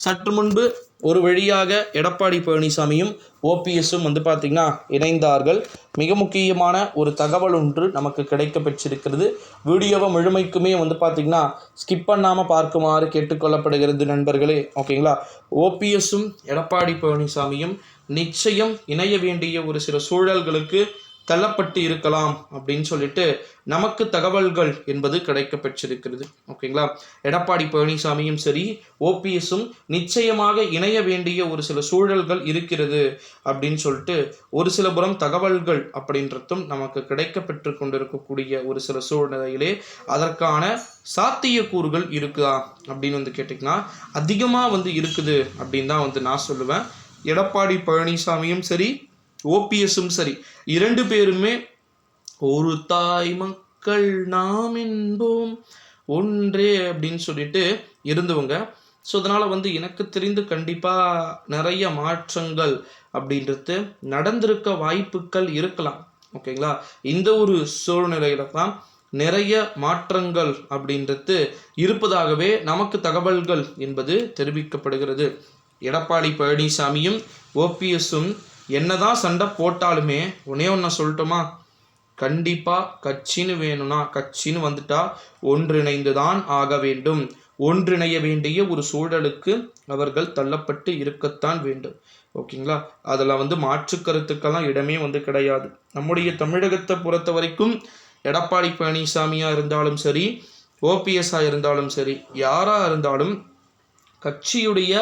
சற்று முன்பு ஒரு வழியாக எடப்பாடி பழனிசாமியும் ஓபிஎஸும் வந்து பார்த்திங்கன்னா இணைந்தார்கள். மிக முக்கியமான ஒரு தகவல் ஒன்று நமக்கு கிடைக்க பெற்றிருக்கிறது வீடியோவை முழுமைக்குமே வந்து பார்த்திங்கன்னா ஸ்கிப் பண்ணாமல் பார்க்குமாறு கேட்டுக்கொள்ளப்படுகிறது நண்பர்களே. ஓகேங்களா? ஓபிஎஸும் எடப்பாடி பழனிசாமியும் நிச்சயம் இணைய வேண்டிய ஒரு சில சூழல்களுக்கு தள்ளப்பட்டு இருக்கலாம் அப்படின்னு சொல்லிட்டு நமக்கு தகவல்கள் என்பது கிடைக்க பெற்றிருக்கிறது ஓகேங்களா? எடப்பாடி பழனிசாமியும் சரி ஓபிஎஸும் நிச்சயமாக இணைய வேண்டிய ஒரு சில சூழல்கள் இருக்கிறது அப்படின்னு சொல்லிட்டு ஒரு சில புறம் தகவல்கள் அப்படின்றதும் நமக்கு கிடைக்க பெற்று கொண்டிருக்கக்கூடிய ஒரு சில சூழ்நிலையிலே அதற்கான சாத்தியக்கூறுகள் இருக்குதா அப்படின்னு வந்து கேட்டிங்கன்னா அதிகமாக வந்து இருக்குது அப்படின்னு தான் வந்து நான் சொல்லுவேன். எடப்பாடி பழனிசாமியும் சரி ஓபிஎஸும் சரி. இரண்டு பேருமே ஒரு தாய் மக்கள் நாம் என்போம் ஒன்றே அப்படின்னு சொல்லிட்டு இருந்தவங்க. ஸோ அதனால் வந்து எனக்கு தெரிந்து கண்டிப்பாக நிறைய மாற்றங்கள் அப்படின்றது நடந்திருக்க வாய்ப்புகள் இருக்கலாம். ஓகேங்களா? இந்த ஒரு சூழ்நிலையில தான் நிறைய மாற்றங்கள் அப்படின்றது இருப்பதாகவே நமக்கு தகவல்கள் என்பது தெரிவிக்கப்படுகிறது. எடப்பாடி பழனிசாமியும் ஓபிஎஸும் என்னதான் சண்டை போட்டாலுமே ஒன்னே ஒன்று சொல்லட்டுமா? கண்டிப்பாக கட்சின்னு வேணும்னா கட்சின்னு வந்துட்டா ஒன்றிணைந்து தான் ஆக வேண்டும். ஒன்றிணைய வேண்டிய ஒரு சூழலுக்கு அவர்கள் தள்ளப்பட்டு இருக்கத்தான் வேண்டும். ஓகேங்களா? அதில் வந்து மாற்று கருத்துக்கெல்லாம் இடமே வந்து கிடையாது. நம்முடைய தமிழகத்தை பொறுத்த வரைக்கும் எடப்பாடி பழனிசாமியாக இருந்தாலும் சரி ஓபிஎஸ்ஸாக இருந்தாலும் சரி யாராக இருந்தாலும் கட்சியுடைய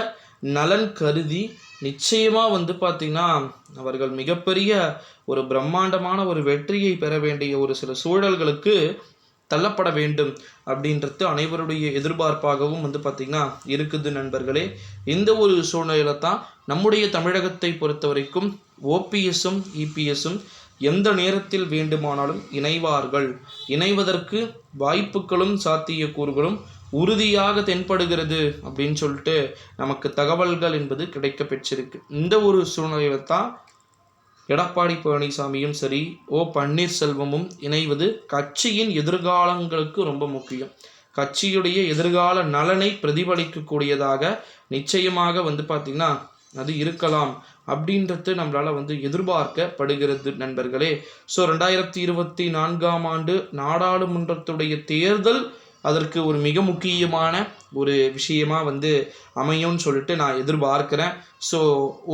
நலன் கருதி நிச்சயமாக வந்து பார்த்திங்கன்னா அவர்கள் மிகப்பெரிய ஒரு பிரம்மாண்டமான ஒரு வெற்றியை பெற வேண்டிய ஒரு சில சூழல்களுக்கு தள்ளப்பட வேண்டும் அப்படின்றது அனைவருடைய எதிர்பார்ப்பாகவும் வந்து பார்த்திங்கன்னா இருக்குது நண்பர்களே. இந்த ஒரு சூழ்நிலையில தான் நம்முடைய தமிழகத்தை பொறுத்த வரைக்கும் ஓபிஎஸும் இபிஎஸும் எந்த நேரத்தில் வேண்டுமானாலும் இணைவார்கள். இணைவதற்கு வாய்ப்புகளும் சாத்தியக்கூறுகளும் உறுதியாக தென்படுகிறது அப்படின்னு சொல்லிட்டு நமக்கு தகவல்கள் என்பது கிடைக்க பெற்றிருக்கு. இந்த ஒரு சூழ்நிலையில தான் எடப்பாடி பழனிசாமியும் சரி ஓ பன்னீர்செல்வமும் இணைவது கட்சியின் எதிர்காலங்களுக்கு ரொம்ப முக்கியம். கட்சியுடைய எதிர்கால நலனை பிரதிபலிக்கக்கூடியதாக நிச்சயமாக வந்து பார்த்திங்கன்னா அது இருக்கலாம் அப்படின்றது நம்மளால் வந்து எதிர்பார்க்கப்படுகிறது நண்பர்களே. ஸோ ரெண்டாயிரத்தி இருபத்தி நான்காம் ஆண்டு நாடாளுமன்றத்துடைய தேர்தல் அதற்கு ஒரு மிக முக்கியமான ஒரு விஷயமா வந்து அமையும்னு சொல்லிட்டு நான் எதிர்பார்க்கிறேன். ஸோ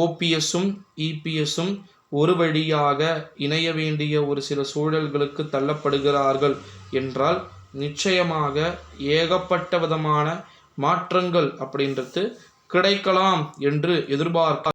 ஓபிஎஸும் இபிஎஸும் ஒரு வழியாக இணைய வேண்டிய ஒரு சில சூழல்களுக்கு தள்ளப்படுகிறார்கள் என்றால் நிச்சயமாக ஏகப்பட்ட விதமான மாற்றங்கள் அப்படின்றது கிடைக்கலாம் என்று எதிர்பார்க்க